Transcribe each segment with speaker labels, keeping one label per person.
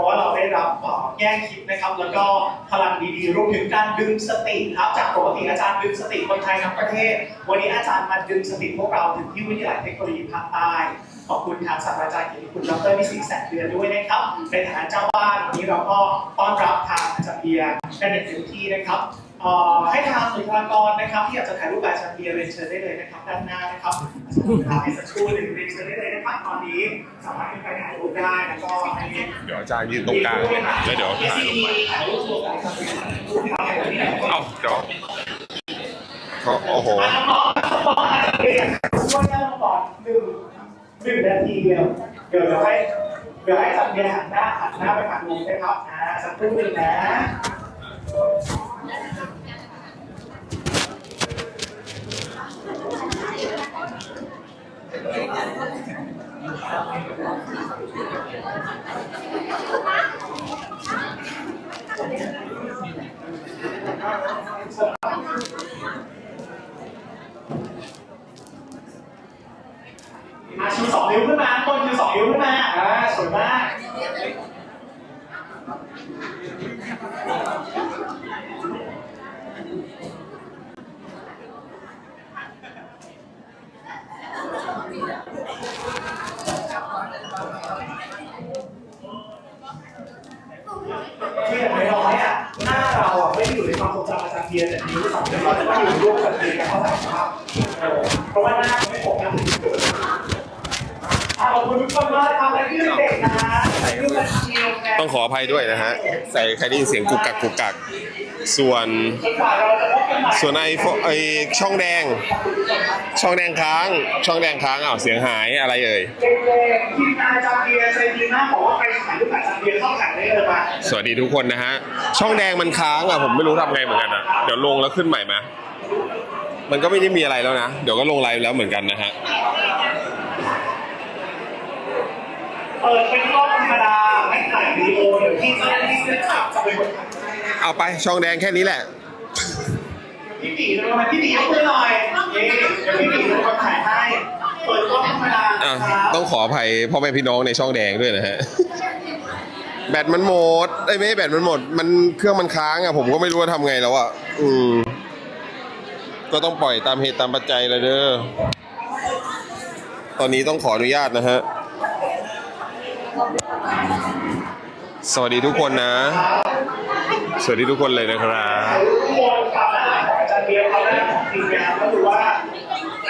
Speaker 1: ราะว่าเราได้รับแง่คิดนะครับ แล้วก็พลังดีๆรวมถึงการดึงสติครับจากปกติอาจารย์ดึงสติคนไทยทั้งประเทศ วันนี้อาจารย์มาดึงสติพวกเราถึงที่วิทยาลัยเทคโนโลยีภาคใต้ขอบคุณทางศาสตราจารย์เกียรติคุณดรวิสิตแสงเดือนด้วยนะครับในฐานะเจ้าบ้านวันนี้เราก็ต้อนรับทางอาจารย์เบียร์ได้ในเต็มที่นะครับ ให้ทางบุคลากรนะครับ ที่อยากจะถ่ายรูปกับอาจาเบียร์เรียนเชิญได้เลยนะครับ ด้านหน้านะครับอาจารย์เวลาให้สักครู่หนึ่งเรียนเชิญได้เลยนะครับตอนนี้สามารถขึ้นไปถ่ายรูปได้แล้วก็ให้
Speaker 2: เดี๋ยวอาจารย์ยืนตรงกลางแล้วเดี๋ยวถ่ายลงไป
Speaker 1: ถ่ายรูปรวมกันครับ
Speaker 2: เอ้าเดี๋ยวเขาโอ้โห
Speaker 1: ช่วยนั่งก่อนหนึ่งหนึ่งนาทีเดียวเดี๋ยวเดี๋ยวให้เดี๋ยวให้จับเบียร์หันหน้าหันหน้าไปฝั่งนู้นนะครับอ่าสักครู่หนึ่งนะ อาชูสองนิ้วขึ้นมาคนคือสองนิ้วขึ้นมาอ่าสวยมาก ที่อย่างน้อยๆอะหน้าเราอะไม่ได้อยู่ในความทรงจำอาจารย์เบียร์แต่นิ้วสองนิ้วเราจะต้องอยู่ร่วมกันเองกับเขาสามภาพเออเพราะว่าหน้าไม่โฟกัสอะขอบคุณทุกคนมากครับและยื่นเด็กนะ
Speaker 2: ต้องขออภัยด้วยนะฮะ ใส่ใครได้ยินเสียงกุกกักกุกกัก ส่วน
Speaker 1: จนกว่าเราจะพบกันใหม่
Speaker 2: ส่วนไอไอช่องแดง ช่องแดงค้าง ช่องแดงค้างอ้าวเสียงหายอะไรเอ่ย
Speaker 1: เด็กๆทีมงานจารย์เบียร์ใจดีมากบอกว่าใครถ่ายรูปกับอาจารย์เบียร์เข้าถ่ายได้เลยมา
Speaker 2: สวัสดีทุกคนนะฮะ ช่องแดงมันค้างอะผมไม่รู้ทำไงเหมือนกันอะเดี๋ยวลงแล้วขึ้นใหม่ไหมมันก็ไม่ได้มีอะไรแล้วนะ เดี๋ยวก็ลงไลฟ์แล้วเหมือนกันนะฮะ
Speaker 1: เปิดเป็นกล้องธรรมดาไม่ถ่ายวิดีโอเดี๋ยวพี่เจ้าหน้าที่เสื้อขาวจะเป็นคนถ่ายให้นะ
Speaker 2: เอาไปช่องแดงแค่นี้แหละ
Speaker 1: พี่ตีจะมาพี่ตียกมือหน่อยนี่เดี๋ยวพี่ตีจะเป็นคนถ่ายให้เปิดกล้องธรรมดา
Speaker 2: อะ
Speaker 1: นะครับ
Speaker 2: ต้องขออภัยพ่อแม่พี่น้องในช่องแดงด้วยนะฮะ แบตมันหมดไอ้ยไม่ใช่แบตมันหมด มันเครื่องมันค้างอะผมก็ไม่รู้ว่าทำไงแล้วอะอืมก็ต้องปล่อยตามเหตุตามปัจจัยเลยเด้อตอนนี้ต้องขออนุญาตนะฮะ สวัสดีทุกคนนะ สวัสดีทุกคนเลยนะครับ
Speaker 1: ทุกคนครับหน้าของอาจารย์เบียร์เขาหน้าของทีมงานก็คือว่า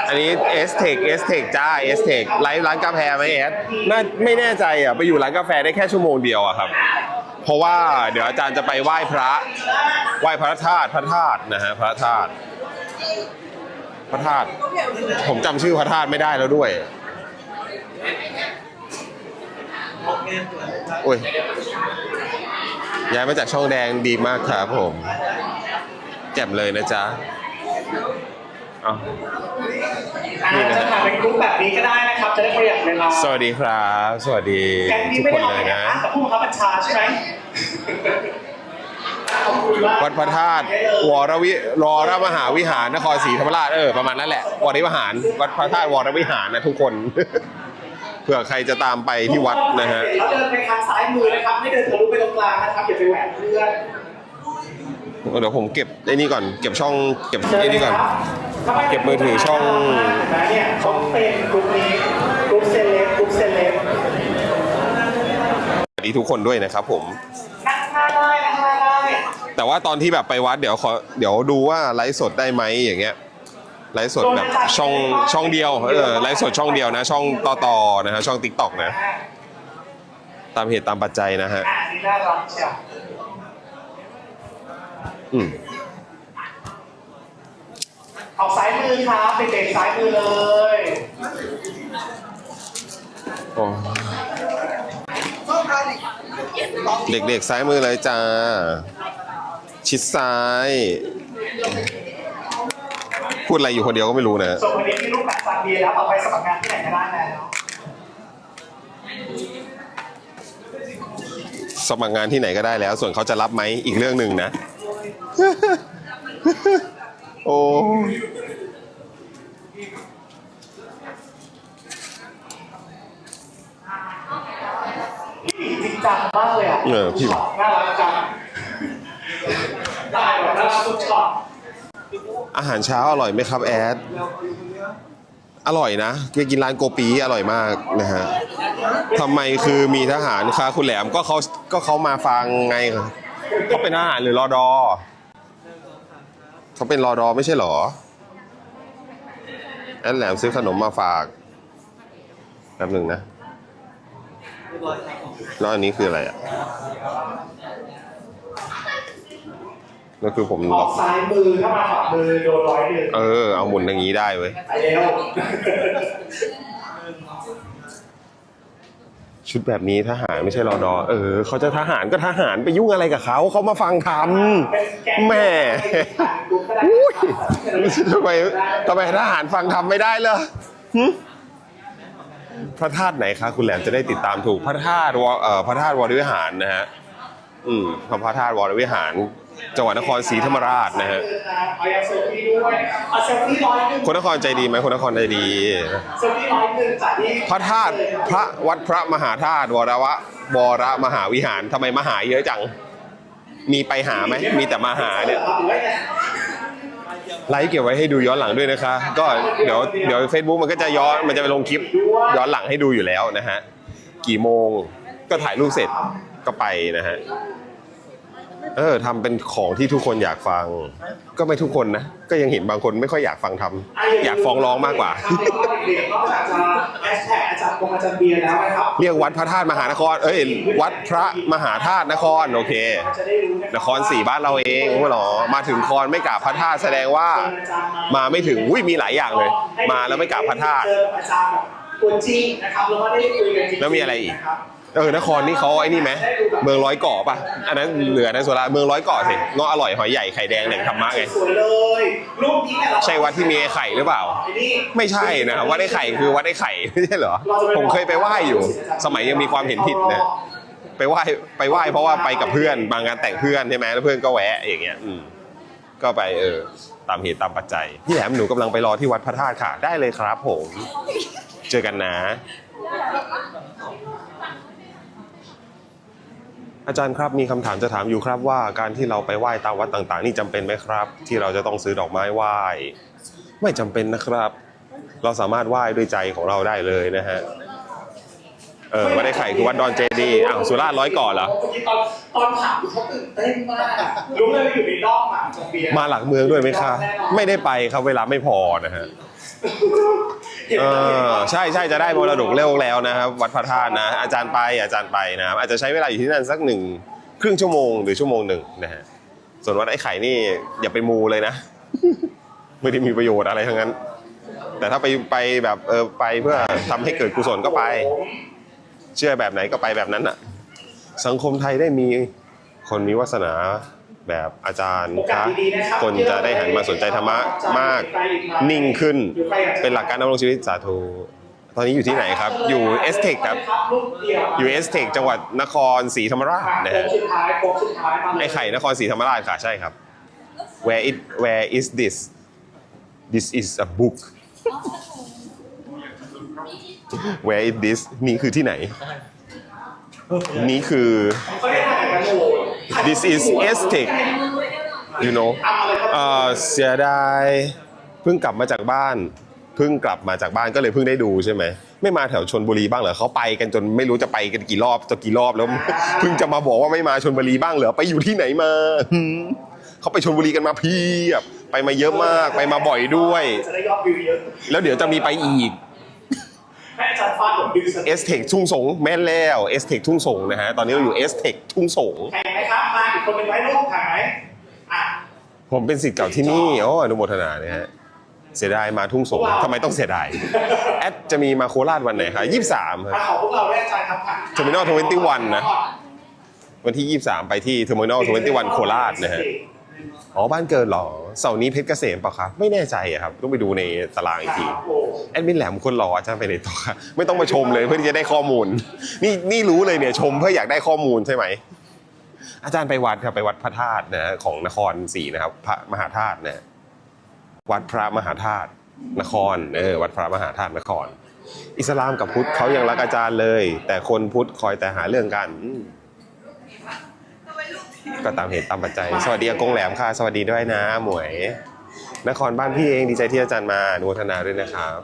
Speaker 2: อันนี้ S Tech S Tech จ้า S Tech ไลฟ์ร้านกาแฟไหมเอสน่าไม่แน่ใจอะไปอยู่ร้านกาแฟได้แค่ชั่วโมงเดียวอะครับ เพราะว่าเดี๋ยวอาจารย์จะไปไหว้พระ ไหว้พระธาตุพระธาตุนะฮะพระธาตุพระธาตุผมจำชื่อพระธาตุไม่ได้แล้วด้วยโอ้ย ย้ายมาจากช่องแดงดีมากครับผมแจ่มเลยนะจ๊ะเอา
Speaker 1: อาจจะถ่ายเป็นกรุ๊ปแบบนี้ก็ได้นะครับ จะได้ประหยัดเวลา
Speaker 2: สวัสดีครับ สวัสดี
Speaker 1: แกงนี้
Speaker 2: ทุก
Speaker 1: ไม่
Speaker 2: ค
Speaker 1: ได้
Speaker 2: น
Speaker 1: ออก
Speaker 2: เลย
Speaker 1: แบบ
Speaker 2: นะ
Speaker 1: นะกับผู้บังคับบัญชาใช่ไหมขอบคุณมาก
Speaker 2: วัดพระธาตุวรวิรอรมหาวิหารนครศรีธรรมราชเออประมาณนั้นแหละวรวิหาร วัดพระธาตุวรวิหารนะทุกคนเผื่อใครจะตามไปที่วัดนะฮะ
Speaker 1: แล้วเดินไปทางซ้ายมือนะครับ ไม่เดินทะลุไปตรงกลางนะครับอย่าไปแหวกเพื่อน
Speaker 2: เดี๋ยวผมเก็บไอ้นี่ก่อน เก็บช่อง เก็บไอ้นี่ก่อน เก็บมือถือช่อง
Speaker 1: นะเนี่ยช่องเป็นกรุ๊ปนี้กรุ๊ปเซเลบกรุ๊ปเซเลบ
Speaker 2: สวัสดีทุกคนด้วยนะครับผม
Speaker 1: นั่งท่าได้นั่งท่าได้
Speaker 2: แต่ว่าตอนที่แบบไปวัดเดี๋ยวขอเดี๋ยวดูว่าไลฟ์สดได้ไหมอย่างเงี้ย ไลฟ์สดแบบช่องช่องเดียวเออไลฟ์สดช่องเดียวนะ ช่องต่อต่อนะฮะช่องติ๊กต็อกนะ ตามเหตุตามปัจจัยนะฮะ
Speaker 1: อะอันนี่น่ารักเชียว
Speaker 2: อืม
Speaker 1: ออกซ้ายมือครับเด็กๆซ้ายมือเลย
Speaker 2: โอ้เด็กๆซ้ายมือเลยจ้า ชิดซ้าย พูดอะไรอยู่คนเดียวก็ไม่รู้นะ
Speaker 1: ส่วนคนนี้มีรูปแบบซันเบียร์แล้วเอาไปสมัครงานที่ไหนก็ได้แล้ว
Speaker 2: สมัครงานที่ไหนก็ได้แล้ว ส่วนเขาจะรับไหมอีกเรื่องหนึ่งนะ โอ้
Speaker 1: พี่จริงจังมากเลยอะ
Speaker 2: เออพี่
Speaker 1: ช็อตน่ารักจังได้แบบน่ารักทุกช็อต
Speaker 2: อาหารเช้าอร่อยไหมครับแอด อร่อยนะไปกินร้านโกปีอร่อยมากนะฮะทำไมคือมีทหารคะคุณแหลมก็เขาก็เขามาฟังไงเขาเป็นทหารหรือรอดอเขาเป็นรอดอไม่ใช่เหรอ แอดแหลมซื้อขนมมาฝากแป๊บหนึ่งนะแล้วอันนี้คืออะไรอะ แล้วคือผม
Speaker 1: ออกซ้ายมือถ้ามาขวามือโดนร้อยหนึ่ง
Speaker 2: เออ เอาหมุนอย่างนี้ได้เว้ย
Speaker 1: ไปแล้ว
Speaker 2: ชุดแบบนี้ทหารไม่ใช่รอดอ เออเขาจะทหารก็ทหารไปยุ่งอะไรกับเขาเขามาฟังทำแม่อุ้ยทำไมทำไมทหารฟังทำไม่ได้เลยหึพระธาตุไหนคะ คุณแหลมจะได้ติดตามถูกพระธาตุวเอ่อพระธาตุวรวิหารนะฮะ อืมพระธาตุวรวิหาร จังหวัดนครศรีธรรมราชนะฮะ
Speaker 1: เอาอย่างเซลฟี่ด้วยเอาเซลฟี่ร้อยหนึ่ง
Speaker 2: คนนครใจดีไหมคนนครใจดี
Speaker 1: เซลฟี่ร้อยหนึ่งจากที่
Speaker 2: พระธาตุพระวัดพระมหาธาตุวรวะวรมหาวิหารทำไมมหาเยอะจัง มีไปหาไหมมีแต่มาหาเนี่ย
Speaker 1: หรือว่าไง
Speaker 2: ไลฟ์เก็บไว้ให้ดูย้อนหลังด้วยนะคะ ก็เดี๋ยวเดี๋ยว Facebook มันก็จะย้อนมันจะไปลงคลิปย้อนหลังให้ดูอยู่แล้วนะฮะ กี่โมงก็ถ่ายรูปเสร็จก็ไปนะฮะ เออทำเป็นของที่ทุกคนอยากฟัง ก็ไม่ทุกคนนะ ก็ยังเห็นบางคนไม่ค่อยอยากฟังทำอยากฟ้องร้องมากกว่า
Speaker 1: ครับแล้วก็เด็กๆนอกจากจะแฮชแท็กอาจารย์ปงอาจารย์เบียร์แล้วนะครับ
Speaker 2: เรียกวัดพระธาตุมหานคร เอ้ย วัดพระมหาธาตุนคร โอเค
Speaker 1: จะได้รู้ะ
Speaker 2: นครสี่บ้านเราเองพวกหรอ มาถึงคอนไม่กราบพระธาตุแสดงว่า มาไม่ถึง อุ้ยมีหลายอย่างเลย มาแล้วไม่กราบพระธาตุ
Speaker 1: เจออาจารย์แบบตัวจริงนะครับแล้วก็ได้คุยกันจริงๆ
Speaker 2: แล้วมีอะไรอีก
Speaker 1: นครับ
Speaker 2: เออนครนี่เขาไอ้นี่ไหมเมืองร้อยเกาะป่ะอันนั้นเหลือในโซลาเมืองร้อยเกาะสิเงาะอร่อยหอยใหญ่ไข่แดงแหล่งธรรมะไง
Speaker 1: สวยเลยรูปนี้เนี่ยเรา
Speaker 2: ใช่วัดที่มีไอ้ไข่หรือเปล่า
Speaker 1: ไม่
Speaker 2: ใช่นะวัดไอ้ไข่คือวัดไอ้ไข่ไม่ใช่เหรอผมเคยไปไหว้อยู่ สมัยยังมีความเห็นผิดนะไปไหว้ไปไหว้เพราะว่าไปกับเพื่อนบางงานแต่งเพื่อนใช่ไหมแล้วเพื่อนก็แวะอย่างเงี้ยอืมก็ไปเออตามเหตุตามปัจจัยพี่แหลมหนูกำลังไปรอที่วัดพระธาตุค่ะ ได้เลยครับผม เจอกันนะ อาจารย์ครับมีคำถามจะถามอยู่ครับว่าการที่เราไปไหว้ตามวัดต่างๆ นี่จำเป็นไหมครับ ที่เราจะต้องซื้อดอกไม้ไหว้ ไม่จำเป็นนะครับ เราสามารถไหว้ด้วยใจของเราได้เลยนะฮะเออวัดไอ้ไข่คือวัดดอนเจดีย์อ้าวสุราษฎร์ร้อยก่อนเหรอ
Speaker 1: เมื่อกี้ตอนตอนถามเขาตื่นเต้นมากรู้เลยว่าอยู่ในร่องหมาจากเบียร์
Speaker 2: มาหลักเมืองด้วยไหมคะไม่ได้ไปครับเวลาไม่พอนะฮะ
Speaker 1: เอ
Speaker 2: อใช่ใช่จะได้มรดกเร็วแล้วนะครับวัดพระธาตุนะ อาจารย์ไปอาจารย์ไปนะครับอาจจะใช้เวลาอยู่ที่นั่นสักหนึ่งครึ่งชั่วโมงหรือชั่วโมงหนึ่งนะฮะส่วนวัดไอ้ไข่นี่อย่าไปมูเลยนะไม่ได้มีประโยชน์อะไรทั้งนั้น แต่ถ้าไปไปแบบเออไปเพื่อทำให้เกิดกุศลก็ไป เชื่อแบบไหนก็ไปแบบนั้นอะสังคมไทยได้มีคนมีวาสนา แบบอาจารย์
Speaker 1: โอกาสดีๆนะครับ
Speaker 2: คนจะได้หันมาสนใจธรรมะมากนิ่งขึ้น เป็นหลักการดำรงชีวิตสาธุตอนนี้อยู่ที่ไหนครับ อยู่เอสเทคครับ
Speaker 1: รูปเดียว
Speaker 2: อยู่เอสเทคจังหวัดนครศรีธรรมราชนะ
Speaker 1: โค้
Speaker 2: ฮะ
Speaker 1: งสุดท้ายโค้งสุดท้ายมาเลย
Speaker 2: ไอไข่นครศรีธรรมราชค่ะใช่ครับ where it where is this this is a book where is this นี่คือที่ไหน นี่คือ this is Aztec you know เสียดายเพิ่งกลับมาจากบ้านเพิ่งกลับมาจากบ้านก็เลยเพิ่งได้ดูใช่ไหมไม่มาแถวชนบุรีบ้างเหรอเขาไปกันจนไม่รู้จะไปกันกี่รอบจะกี่รอบแล้วเพิ่งจะมาบอกว่าไม่มาชนบุรีบ้างเหรอไปอยู่ที่ไหนมาเขาไปชนบุรีกันมาเพียบไปมาเยอะมากไปมาบ่อยด้วย แล้วเดี๋ยวจะมีไปอีก
Speaker 1: ให้อาจารย์ฟาดผมดึงส
Speaker 2: เอสเทคทุ่งสงแม่นแล้วเอสเทคทุ่งสงนะฮะตอนนี้เราอยู่เอสเทคทุ่งสง
Speaker 1: แข่งไหมครับ มาอีกคนเป็นไว้รูปถ่ายไหมอะ
Speaker 2: ผมเป็นสิทธิ์เก่าที่นี่โอ้อนุโมทนาเนี่ยฮะเสียดายมาทุ่งสงทำไมต้องเสียดายแอดจะมีมาโคราชวันไหนคะยี่สามครับ
Speaker 1: มาของพวกเราได้อาจารย์ครับค่ะ
Speaker 2: Terminal 21นะ วันที่ 23 ไปที่ Terminal 21โคราชนะฮะ อ๋อบ้านเกิดเหรอเสาร์นี้เพชรเกษมปะครับไม่แน่ใจอะครับต้องไปดูในตารางอีกที
Speaker 1: ครับโอ้
Speaker 2: แอดมินแหลมคนหล่ออาจารย์ไปไหนต่อครับไม่ต้องมาชมเลยเพื่อที่จะได้ข้อมูล นี่นี่รู้เลยเนี่ยชมเพื่ออยากได้ข้อมูลใช่ไหมอาจารย์ไปวัดครับไปวัดพระธาตุนะของนครศรีนะครับ พระมหาธาตุนะวัดพระมหาธาตุนครเออวัดพระมหาธาตุนคร อิสลามกับพุทธเขายังรักอาจารย์เลย แต่คนพุทธคอยแต่หาเรื่องกันอื ก็ตามเหตุตามปัจจัย สวัสดีอากงแหลมค่ะ สวัสดีด้วยนะ หมวย นครบ้านพี่เองดีใจที่อาจารย์มาอนุทนาด้วยนะครับ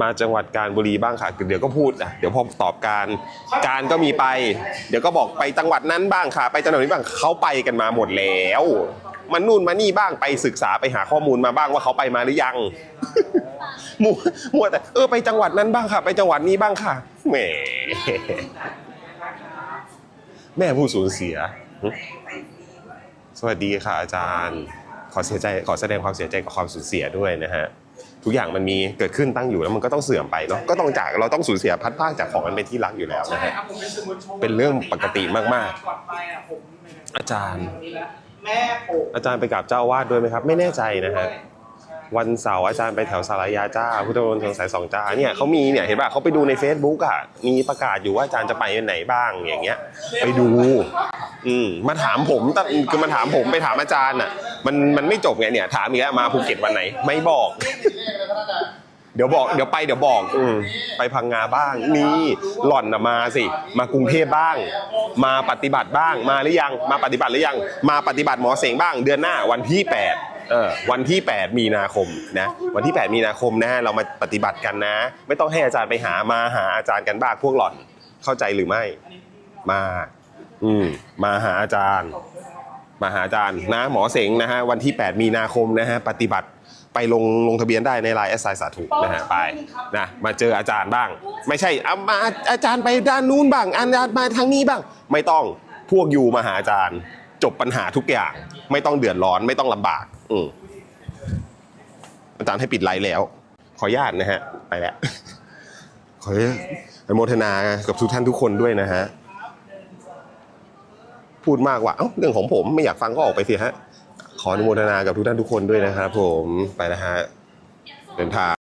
Speaker 2: มาจังหวัดกาญบุรีบ้างค่ะ เดี๋ยวก็พูดอะเดี๋ยวพอตอบการ การก็มีไป เดี๋ยวก็บอกไปจังหวัดนั้นบ้างค่ะ ไปจังหวัดนี้บ้างเขาไปกันมาหมดแล้วมันนู่นมานี่บ้างไปศึกษาไปหาข้อมูลมาบ้างว่าเขาไปมาหรือยังมัวมัวแต่เออไปจังหวัดนั้นบ้างค่ะ ไปจังหวัดนี้บ้างค่ะแหม แม่ผู้สูญเสียหึสวัสดีค่ะอาจารย์ ขอเสียใจขอแสดงความเสียใจกับความสูญเสียด้วยนะฮะทุกอย่างมันมีเกิดขึ้นตั้งอยู่แล้วมันก็ต้องเสื่อมไปเนาะก็ต้องจากเราต้องสูญเสียพัดพรากจากของมันเป็นที่รักอยู่แล้วนะ
Speaker 3: ใช่
Speaker 2: ฮะ
Speaker 3: ครับผมเป็นสื่อมวลชน
Speaker 2: เป็นเรื่องปกติมากๆ
Speaker 3: ก่อนไปอะผม
Speaker 2: อาจารย์
Speaker 1: แม่ปลูก
Speaker 2: อาจารย์ไปกับเจ้าอาวาดด้วยไหมครับ ไม่แน่ใจนะฮะ วันเสาร์อาจารย์ไปแถวสารยาจ้า พุทธมณฑลสายสองจ้าเนี่ยเขามีเนี่ยเห็นป่ะเขาไปดูใน Facebook อะมีประกาศอยู่ว่าอาจารย์จะไปไหนบ้างอย่างเงี้ย ไปดู อืมมาถามผมตั้งคือมาถามผมไปถามอาจารย์อะ มันมันไม่จบไงเนี่ย ถามอีกแล้วมาภูเก็ตวันไหน ไม่บอก เดี๋ยวบอกเดี๋ยวไปเดี๋ยวบอก อืมไปพังงาบ้างนี่หล่อนนะมาสิ มากรุงเทพบ้าง มาปฏิบัติบ้างมาหรือยัง มาปฏิบัติหรือยัง มาปฏิบัติหมอเสงบ้าง เดือนหน้าวันที่8 เออวันที่ 8 มีนาคมนะวันที่ 8 มีนาคมนะเรามาปฏิบัติกันนะ ไม่ต้องให้อาจารย์ไปหามาหาอาจารย์กันบ้างพวกหล่อนเข้าใจหรือไม่มาอืมมาหาอาจารย์ มาหาอาจารย์นะหมอเสงนะฮะวันที่ 8 มีนาคมนะฮะปฏิบัติไปลงลงทะเบียนได้ในไลน์แอสไซสาธุนะฮะไปนะมาเจออาจารย์บ้าง ไม่ใช่เอามาอาจารย์ไปด้านนู้นบ้างอาจารย์มาทางนี้บ้าง ไม่ต้องพวกยูมาหาอาจารย์ จบปัญหาทุกอย่าง ไม่ต้องเดือดร้อนไม่ต้องลำบาก อืมอาจารย์ให้ปิดไลน์แล้ว ขออนุญาตนะฮะ ไปแล้ว ขออนุโมทนากับทุกท่านทุกคนด้วยนะฮะ พูดมากกว่าเอ้าเรื่องของผมไม่อยากฟังก็ออกไปสิฮะ ขออนุโมทนากับทุกท่านทุกคนด้วยนะครับผม ไปนะฮะ เดินทาง